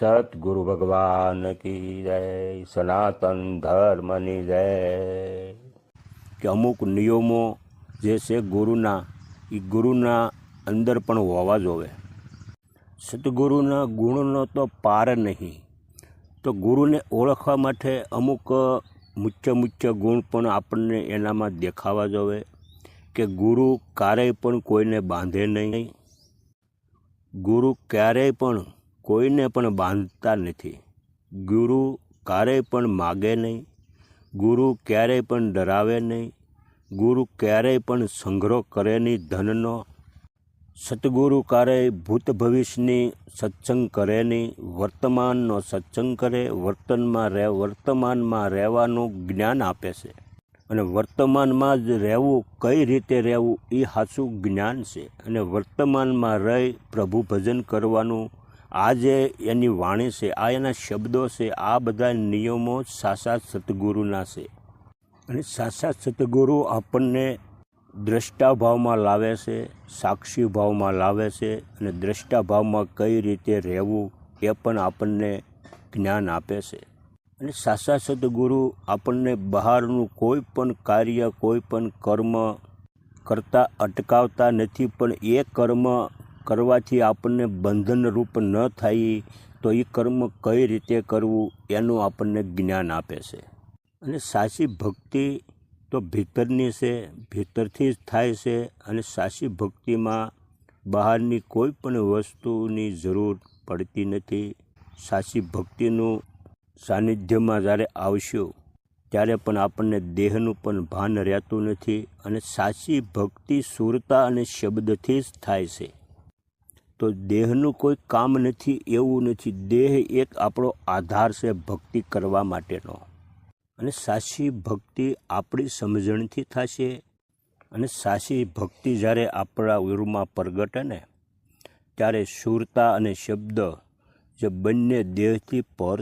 સતગુરુ ભગવાન કી જય, સનાતન ધર્મની જય. કે અમુક નિયમો જે છે ગુરુના એ ગુરુના અંદર પણ હોવા જોવે. સદગુરુના ગુણનો તો પાર નહીં. તો ગુરુને ઓળખવા માટે અમુક મુખ્ય મુખ્ય ગુણ પણ આપણને એનામાં દેખાવા જોવે કે ગુરુ ક્યારેય પણ કોઈને બાંધે નહીં. ગુરુ ક્યારેય પણ કોઈને પણ બાંધતા નથી. ગુરુ ક્યારેય પણ માગે નહીં. ગુરુ ક્યારેય પણ ડરાવે નહીં. ગુરુ ક્યારેય પણ સંગ્રહ કરે નહીં ધનનો. સતગુરુ ક્યારેય ભૂત ભવિષ્યની સત્સંગ કરે નહીં. વર્તમાનનો સત્સંગ કરે, વર્તનમાં રહે, વર્તમાનમાં રહેવાનું જ્ઞાન આપે છે. અને વર્તમાનમાં જ રહેવું, કઈ રીતે રહેવું એ સાચું જ્ઞાન છે. અને વર્તમાનમાં રહી પ્રભુ ભજન કરવાનું આ જે એની વાણી છે, આ એના શબ્દો છે, આ બધા નિયમો સાસા સતગુરુના છે. અને સાસા સતગુરુ આપણને દ્રષ્ટા ભાવમાં લાવે છે, સાક્ષી ભાવમાં લાવે છે અને દ્રષ્ટા ભાવમાં કઈ રીતે રહેવું એ પણ આપણને જ્ઞાન આપે છે. અને સાસા સદગુરુ આપણને બહારનું કોઈ પણ કાર્ય, કોઈ પણ કર્મ કરતાં અટકાવતા નથી, પણ એ કર્મ કરવાથી આપણને બંધનરૂપ ન થાય, તો એ કર્મ કઈ રીતે કરવું એનું આપણને જ્ઞાન આપે છે. અને સાચી ભક્તિ તો ભીતરની છે, ભીતરથી જ થાય છે અને સાચી ભક્તિમાં બહારની કોઈ પણ વસ્તુની જરૂર પડતી નથી. સાચી ભક્તિનું સાનિધ્યમાં જ્યારે આવશું, ત્યારે પણ આપણને દેહનું પણ ભાન રહેતું નથી અને સાચી ભક્તિ સુરતા અને શબ્દથી જ થાય છે. તો દેહનું કોઈ કામ નથી, એવું નથી. દેહ એક આપણો આધાર છે ભક્તિ કરવા માટેનો. અને સાચી ભક્તિ આપણી સમજણથી થશે. અને સાચી ભક્તિ જ્યારે આપણા ઉરમાં પ્રગટે ત્યારે સુરતા અને શબ્દ જે બંને દેહથી પર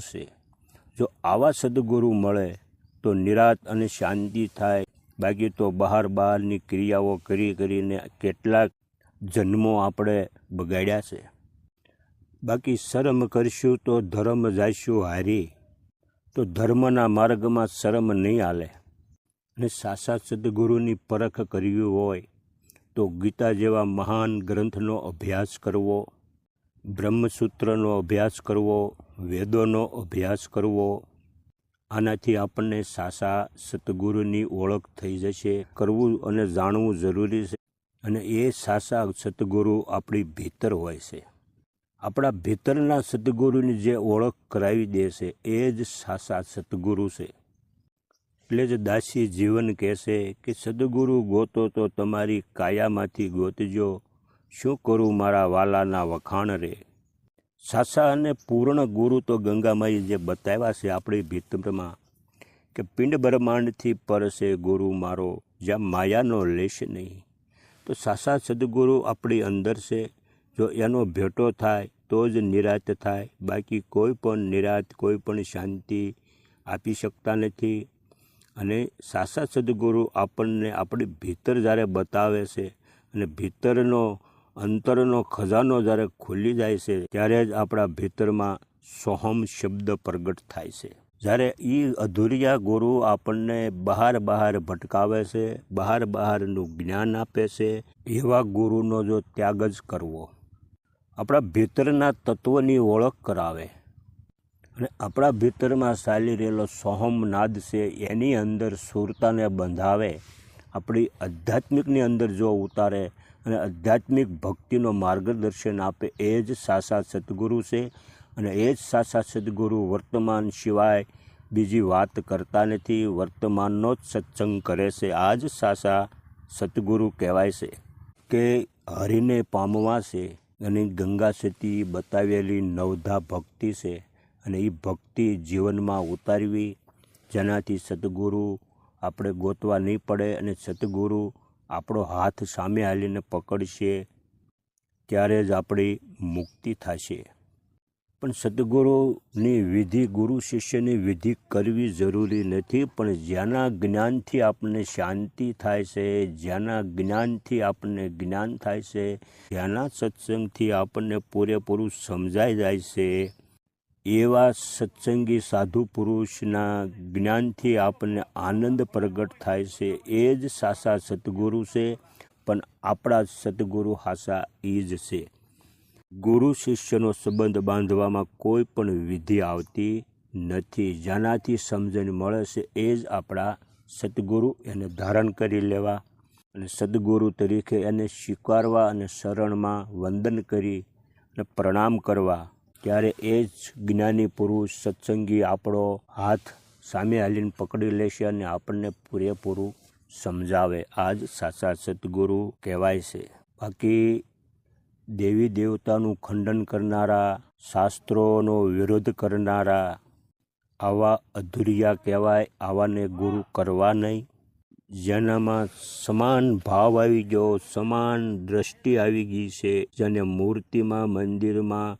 જો આવા સદગુરુ મળે તો નિરાત અને શાંતિ થાય. બાકી તો બહાર બહારની ક્રિયાઓ કરી કરીને કેટલાક જન્મો આપણે બગાડ્યા છે. બાકી શરમ કરશું તો ધર્મ જાશું હારી. તો ધર્મના માર્ગમાં શરમ નહીં હાલે. અને સાસા સદગુરુની પરખ કરવી હોય તો ગીતા જેવા મહાન ગ્રંથનો અભ્યાસ કરવો, બ્રહ્મસૂત્રનો અભ્યાસ કરવો, વેદોનો અભ્યાસ કરવો, આનાથી આપણને સાસા સતગુરુની ઓળખ થઈ જશે, કરવું અને જાણવું જરૂરી છે. અને એ સાસા સદગુરુ આપણી ભીતર હોય છે. આપણા ભીતરના સદગુરુની જે ઓળખ કરાવી દે છે, એ જ સાસા સદગુરુ છે. એટલે જ દાસી જીવન કહેશે કે, સદગુરુ ગોતો તો તમારી કાયામાંથી ગોતજો, શું કરું મારા વાલાના વખાણ રે? સાસા અને પૂર્ણ ગુરુ તો ગંગામાઈ જે બતાવ્યા છે આપણી ભીતરમાં કે, પિંડ બ્રહ્માંડથી પરસે ગુરુ મારો, જ્યાં માયાનો લેશ નહીં. તો સાસા સદગુરુ આપણી અંદર છે. જો એનો ભેટો થાય, તો જ નિરાત થાય. બાકી કોઈ પણ નિરાત, કોઈ પણ શાંતિ આપી શકતા નથી. અને સાસા સદગુરુ આપણને આપણી ભીતર જ્યારે બતાવે છે અને ભીતરનો, અંતરનો ખજાનો જ્યારે ખુલી જાય છે, ત્યારે જ આપણા ભીતરમાં સોહમ શબ્દ પ્રગટ થાય છે. જ્યારે એ અધૂરિયા ગુરુ આપણને બહાર બહાર ભટકાવે છે, બહાર બહારનું જ્ઞાન આપે છે, એવા ગુરુનો જો ત્યાગ જ કરવો. આપણા ભીતરના તત્વની ઓળખ કરાવે. અને આપણા ભીતરમાં ચાલી રહેલો સોહમ નાદ છે, એની અંદર સુરતાને બંધાવે. આપણી આધ્યાત્મિકની અંદર જો ઉતારે અને આધ્યાત્મિક ભક્તિનો માર્ગદર્શન આપે, એ જ સાસા સદગુરુ છે. અને એ જ સાસા સદગુરુ વર્તમાન સિવાય બીજી વાત કરતા નથી. વર્તમાનનો જ સત્સંગ કરે છે. આ જ સાસા સતગુરુ કહેવાય છે કે હરિને પામવા છે અને ગંગા સતી બતાવેલી નવધા ભક્તિ છે અને એ ભક્તિ જીવનમાં ઉતારવી. જેનાથી સદગુરુ આપણે ગોતવા નહીં પડે અને સદગુરુ આપણો હાથ સામે હાલીને પકડશે, ત્યારે જ આપણી મુક્તિ થશે. પણ સદગુરુની વિધિ, ગુરુ શિષ્યની વિધિ કરવી જરૂરી નથી, પણ જ્યાંના જ્ઞાનથી આપણને શાંતિ થાય છે, જ્યાંના જ્ઞાનથી આપણને જ્ઞાન થાય છે જ્યાંના સત્સંગથી આપણને પૂરેપૂરું સમજાઈ જાય છે. એવા સત્સંગી સાધુ પુરુષના જ્ઞાનથી આપણને આનંદ પ્રગટ થાય છે. એ જ સાસા સદગુરુ છે, પણ આપણા સદગુરુ હાસા એ જ છે. ગુરુ શિષ્યનો સંબંધ બાંધવામાં કોઈ પણ વિધિ આવતી નથી. જેનાથી સમજણ મળે છે એ જ આપણા સદગુરુ એને ધારણ કરી લેવા અને સદગુરુ તરીકે એને સ્વીકારવા અને શરણમાં વંદન કરી અને પ્રણામ કરવા. ત્યારે એ જ જ્ઞાની પુરુષ સત્સંગી આપણો હાથ સામે હાલીને પકડી લેશે અને આપણને પૂરેપૂરું સમજાવે. આ જ સાચા સદગુરુ કહેવાય છે. બાકી દેવી દેવતાનું ખંડન કરનારા, શાસ્ત્રોનો વિરોધ કરનારા, આવા અધુરિયા કહેવાય, આવાને ગુરુ કરવા નહીં. જેનામાં સમાન ભાવ આવી ગયો, સમાન દ્રષ્ટિ આવી ગઈ છે. જેને મૂર્તિમાં, મંદિરમાં,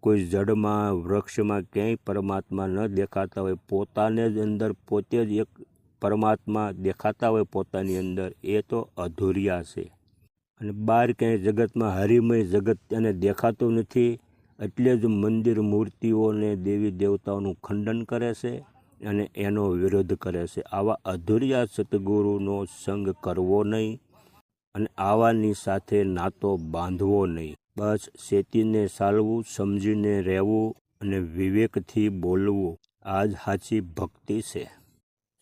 કોઈ જડમાં, વૃક્ષમાં ક્યાંય પરમાત્મા ન દેખાતા હોય, પોતાને જ અંદર, પોતે જ એક પરમાત્મા દેખાતા હોય પોતાની અંદર. એ તો અધુરિયા છે. અને બહાર ક્યાંય જગતમાં હરિમય જગત એને દેખાતું નથી, એટલે જ મંદિર મૂર્તિઓને દેવી દેવતાઓનું ખંડન કરે છે અને એનો વિરોધ કરે છે. આવા અધુરિયા સતગુરુનો સંગ કરવો નહીં અને આવાની સાથે નાતો બાંધવો નહીં. બસ શેતીને ચાલવું સમજીને રહેવું અને વિવેકથી બોલવું. આ જ સાચી ભક્તિ છે.